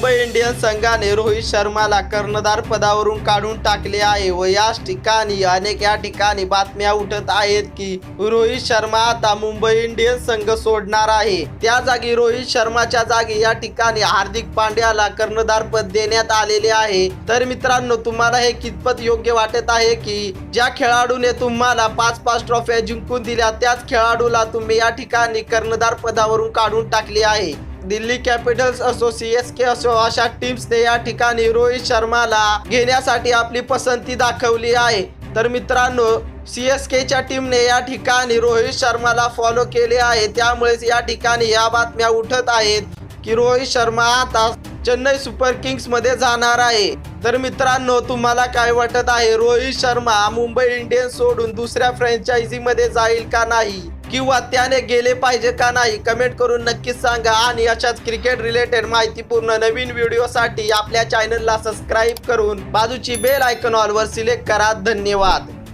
Mumbai Indians संघाने रोहित शर्माला कर्णधार पदावरून काढून टाकले आहे व याच ठिकाणी अनेक या ठिकाणी बातम्या उठत आहेत की रोहित शर्मा आता मुंबई इंडियन्स संघ सोडणार आहे. त्या जागी रोहित शर्माच्या जागी या ठिकाणी हार्दिक पांड्याला कर्णधार पद देण्यात आलेले आहे. तर मित्रांनो तुम्हाला हे कितपत योग्य वाटत आहे की ज्या खेळाडूने तुम्हाला पाच पाच ट्रॉफ्या जिंकून दिल्या त्याच खेळाडूला तुम्ही या ठिकाणी कर्णधार पदावरून काढून टाकले आहे? दिल्ली कॅपिटल्स असो सी एस के असो अशा टीम्सने या ठिकाणी रोहित शर्माला घेण्यासाठी आपली पसंती दाखवली आहे. तर मित्रांनो सी एस केच्या टीमने या ठिकाणी रोहित शर्माला फॉलो केले आहे. त्यामुळेच या ठिकाणी या बातम्या उठत आहेत की रोहित शर्मा आता चेन्नई सुपर किंग्समध्ये जाणार आहे. तर मित्रांनो तुम्हाला काय वाटत आहे? रोहित शर्मा मुंबई इंडियन्स सोडून दुसऱ्या फ्रँचायझी मध्ये जाईल का नाही? किंवा त्याने गेले पाहिजे का नाही कमेंट करून नक्कीच सांगा. आणि अशाच क्रिकेट रिलेटेड माहितीपूर्ण नवीन व्हिडिओसाठी आपल्या चॅनलला सबस्क्राईब करून बाजूची बेल आयकॉन सिलेक्ट करा. धन्यवाद.